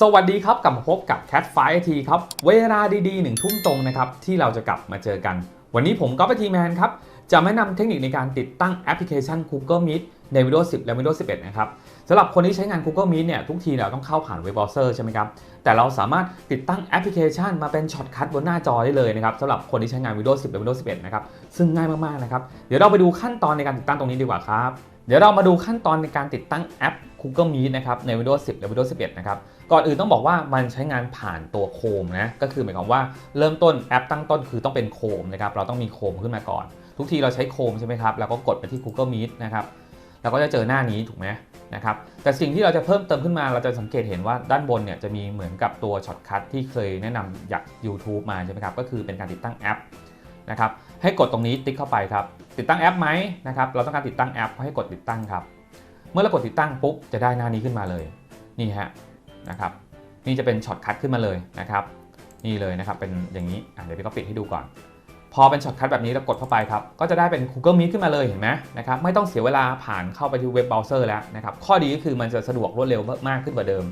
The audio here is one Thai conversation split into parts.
สวัสดีครับกลับมาพบกับ Cat f i t ครับ เวลาดีๆหนึ่งทุ่มตรงนะครับ ที่เราจะกลับมาเจอกัน วันนี้ผมก็ไปทีแมนครับ จะแนะนำเทคนิคในการติดตั้งแอปพลิเคชัน Google Meet ใน Windows 10 และ Windows 11 นะครับสำหรับคนที่ใช้งาน Google Meet เนี่ยทุกทีเราต้องเข้าผ่านเว็บเบราว์เซอร์ใช่ไหมครับ แต่เราสามารถติดตั้งแอปพลิเคชันมาเป็นช็อตคัทบนหน้าจอได้เลยนะครับสำหรับคนที่ใช้งาน Windows 10 และ Windows 11 นะครับซึ่งง่ายมากๆนะครับเดี๋ยวเราไปดูขั้นตอนในการติดตั้งตรงนี้ดีกว่าครับ เดี๋ยวเรามาดูขั้นตอนในการติดตั้งแอป Google Meet นะครับใน Windows 10 และ Windows 11 นะครับ ก่อนอื่นต้องบอกว่ามันใช้งานผ่านตัวโคมนะ ก็คือหมายความว่าเริ่มต้นแอปตั้งต้นคือต้องเป็นโคมนะครับ เราต้องมีโคมขึ้นมาก่อน ทุกทีเราใช้โคมใช่ไหมครับ แล้วก็กดไปที่ Google Meet นะครับ เราก็จะเจอหน้านี้ถูกไหมนะครับ แต่สิ่งที่เราจะเพิ่มเติมขึ้นมา เราจะสังเกตเห็นว่าด้านบนเนี่ยจะมีเหมือนกับตัวช็อตคัทที่เคยแนะนำจาก YouTube มาใช่ไหมครับ ก็คือเป็นการติดตั้งแอป นะครับให้กดตรงนี้ติ๊กเข้าไปครับติดตั้งแอปไหมนะครับเราต้องการติดตั้งแอปให้กดติดตั้งครับ เมื่อเรากดติดตั้งปุ๊บจะได้หน้านี้ขึ้นมาเลยนี่ฮะนะครับนี่จะเป็นช็อตคัทขึ้นมาเลยนะครับนี่เลยนะครับเป็นอย่างนี้เดี๋ยวพี่ก็ปิดให้ดูก่อน พอเป็นช็อตคัทแบบนี้เรากดเข้าไปครับก็จะได้เป็น Google Meet ขึ้นมาเลยเห็นไหมนะครับไม่ต้องเสียเวลาผ่านเข้าไปที่เว็บเบราว์เซอร์แล้วนะครับข้อดีก็คือมันจะสะดวกรวดเร็วมากขึ้นกว่าเดิม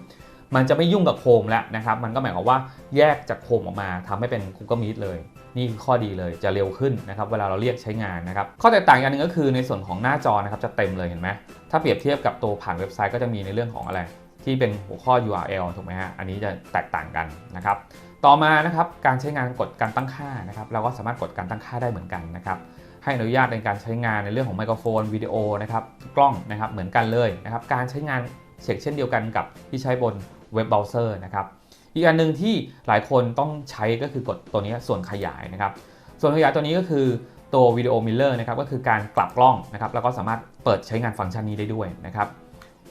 มันจะไม่ยุ่งกับโคมแล้วนะครับ มันก็หมายความว่าแยกจากโคมออกมาทำให้เป็น Google Meet เลย นี่คือข้อดีเลยจะเร็วขึ้นนะครับเวลาเราเรียกใช้งานนะครับข้อแตกต่างอย่างหนึงก็คือในส่วนของหน้าจอนะครับจะเต็มเลยเห็นไหมถ้าเปรียบเทียบกับตัวผ่านเว็บไซต์ก็จะมีในเรื่องของอะไร ที่เป็นหัวข้อ URL ถูกไหมฮะอันนี้จะแตกต่างกันนะครับต่อมานะครับการใช้งานกดการตั้งค่านะครับเราก็สามารถกดการตั้งค่าได้เหมือนกันนะครับให้อนุญาตในการใช้งานในเรื่องของไมโครโฟนวิดีโอนะครับกล้องนะครับเหมือนกันเลยนะครับการใช้งานเช็คเช่นเดียวกันกับที่ใช้บนเว็บเบราว์เซอร์นะครับ อีกอันหนึ่งที่หลายคนต้องใช้ก็คือกดตัวนี้ส่วนขยายนะครับ ส่วนขยายตัวนี้ก็คือตัววิดีโอมิลเลอร์นะครับก็คือการกลับกล้องนะครับแล้วก็สามารถเปิดใช้งานฟังก์ชันนี้ได้ด้วยนะครับ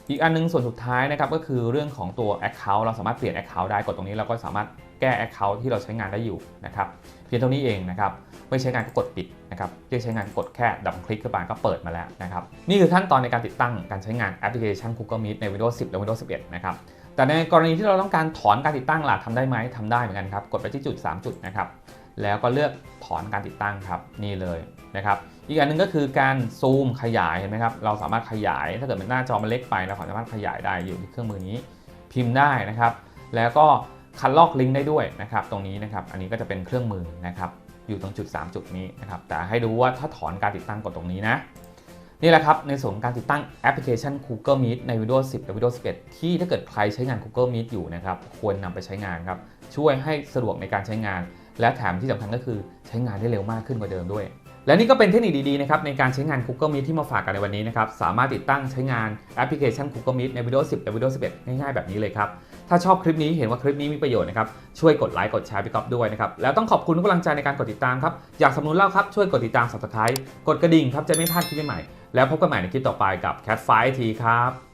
อีกอันนึงส่วนสุดท้ายนะครับก็คือเรื่องของตัว Account เราสามารถเปลี่ยน Account ได้กดตรงนี้เราก็สามารถแก้ Account ที่เราใช้งานได้อยู่นะครับเพียงเท่านี้เองนะครับไม่ใช้งานก็กดปิดนะครับเรียกใช้งานกดแค่ดับคลิกเข้าไปก็เปิดมาแล้วนะครับนี่คือขั้นตอนในการติดตั้งการใช้งานแอปพลิเคชัน Google Meet ใน Windows 10 และ Windows 11 นะครับแต่ในกรณีที่เราต้องการถอนการติดตั้งล่ะทำได้ไหมทำได้เหมือนกันครับกดไปที่จุด 3 จุดนะครับ แล้วก็เลือกถอนการติดตั้งครับนี่เลยนะครับอีกอันหนึงก็คือการซูมขยายเห็นไหมครับเราสามารถขยายถ้าเกิดเป็นหน้าจอมันเล็กไปเราสามารถขยายได้อยู่ที่เครื่องมือนี้พิมพ์ได้นะครับ แล้วก็คัดลอกลิงก์ได้ด้วยนะครับตรงนี้นะครับอันนี้ก็จะเป็นเครื่องมือนะครับอยู่ตรงจุด 3 จุดนี้นะครับแต่ให้ดูว่าถ้าถอนการติดตั้งกดตรงนี้นะนี่แหละครับในส่วนของการติดตั้งแอปพลิเคชัน Google Meet ใน Windows 10 และ Windows 11 ที่ถ้าเกิดใครใช้งาน Google Meet อยู่นะครับควรนำไปใช้งานครับช่วยให้สะดวกในการใช้งาน และแถมที่สำคัญก็คือใช้งานได้เร็วมากขึ้นกว่าเดิมด้วย และนี่ก็เป็นเทคนิคดีๆนะครับในการใช้งาน Google Meet ที่มาฝากกันในวันนี้นะครับสามารถติดตั้งใช้งานแอปพลิเคชัน Google Meet ใน Windows 10 และ Windows 11 ง่ายๆแบบนี้เลยครับถ้าชอบคลิปนี้เห็นว่าคลิปนี้มีประโยชน์นะครับช่วยกดไลค์กดแชร์พี่ก๊อฟด้วยนะครับแล้วต้องขอบคุณทุกกำลังใจในการกดติดตามครับอยากสำนุนเราครับช่วยกดติดตาม Subscribe กดกระดิ่งครับจะไม่พลาดคลิปใหม่แล้วพบกันใหม่ในคลิปต่อไปกับ Cat 5ทีครับ